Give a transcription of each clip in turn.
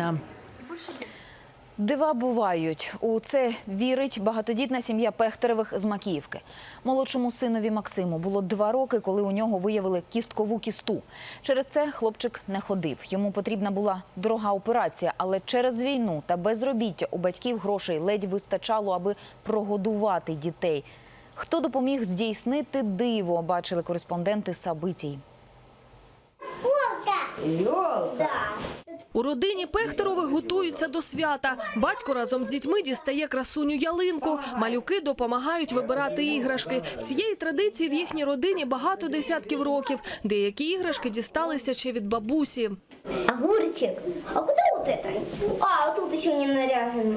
Україна. Дива бувають. У це вірить багатодітна сім'я Пехтеревих з Макіївки. Молодшому синові Максиму було два роки, коли у нього виявили кісткову кісту. Через це хлопчик не ходив. Йому потрібна була дорога операція, але через війну та безробіття у батьків грошей ледь вистачало, аби прогодувати дітей. Хто допоміг здійснити диво, бачили кореспонденти Сабитій. У родині Пехтерових готуються до свята. Батько разом з дітьми дістає красуню ялинку. Малюки допомагають вибирати іграшки. Цієї традиції в їхній родині багато десятків років. Деякі іграшки дісталися ще від бабусі. Огурчик. А куда вот это? А, тут еще не наряжено.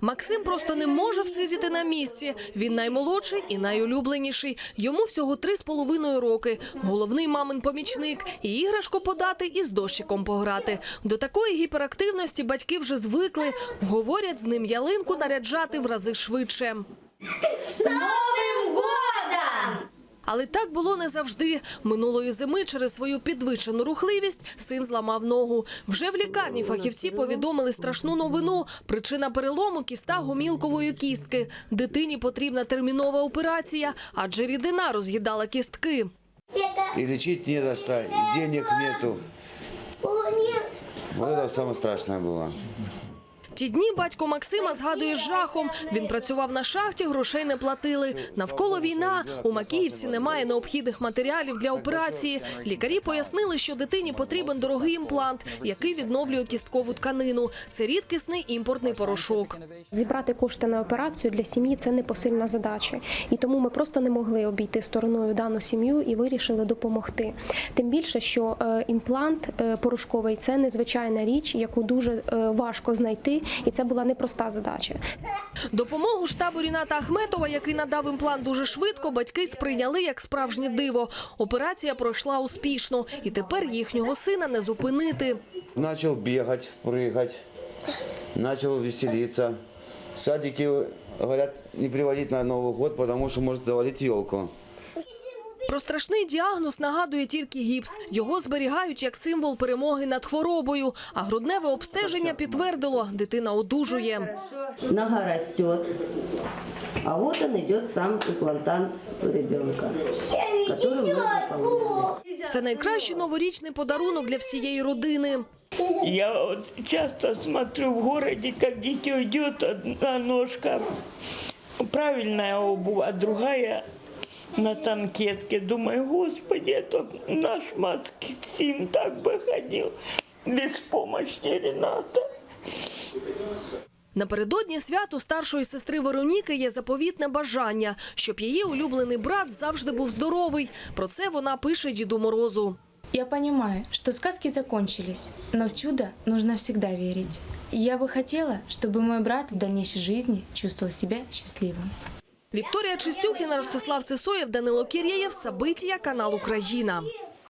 Максим просто не може всидіти на місці. Він наймолодший і найулюбленіший. Йому всього три з половиною роки. Головний мамин помічник. І іграшку подати, і з дощиком пограти. До такої гіперактивності батьки вже звикли. Говорять, з ним ялинку наряджати в рази швидше. С Новым годом! Але так було не завжди. Минулої зими через свою підвищену рухливість син зламав ногу. Вже в лікарні фахівці повідомили страшну новину. Причина перелому – кіста гомілкової кістки. Дитині потрібна термінова операція, адже рідина роз'їдала кістки. И лечить не за что, и денег нету. О, нет. Вот это самое страшное было. Ті дні батько Максима згадує жахом. Він працював на шахті, грошей не платили. Навколо війна. У Макіївці немає необхідних матеріалів для операції. Лікарі пояснили, що дитині потрібен дорогий імплант, який відновлює кісткову тканину. Це рідкісний імпортний порошок. Зібрати кошти на операцію для сім'ї це непосильна задача, і тому ми просто не могли обійти стороною дану сім'ю і вирішили допомогти. Тим більше, що е, імплант е, порошковий це незвичайна річ, яку дуже е, важко знайти, і це була непроста задача. Допомогу штабу Ріната Ахметова, який надав імплант дуже швидко, батьки сприйняли як справжнє диво. Операція пройшла успішно, і тепер їхнього сина не зупинити. Начал бегать, прыгать, начал веселиться. В садике не приводить на Новый год, потому что может завалить елку. Про страшний діагноз нагадує тільки гіпс. Його зберігають як символ перемоги над хворобою. А грудневе обстеження підтвердило, дитина одужує. Нога растет. А вот он идет сам имплантант у ребенка, который мы заполняем. Це найкращий новорічний подарунок для всієї родини. Я вот часто смотрю в городе, как дитё идет, одна ножка правильная обувь, а другая на танкетке. Думаю, господи, это наш Максим так бы ходил без помощи Рената. Напередодні святу старшої сестри Вероніки є заповітне бажання, щоб її улюблений брат завжди був здоровий. Про це вона пише Діду Морозу. Я понимаю, что сказки закончились, но в чудо нужно всегда верить. И я бы хотела, чтобы мой брат в дальнейшей жизни чувствовал себя счастливым. Вікторія Чистюхіна, Ростислав Сисоєв, Данило Кірєєв, Сабитія, канал Україна.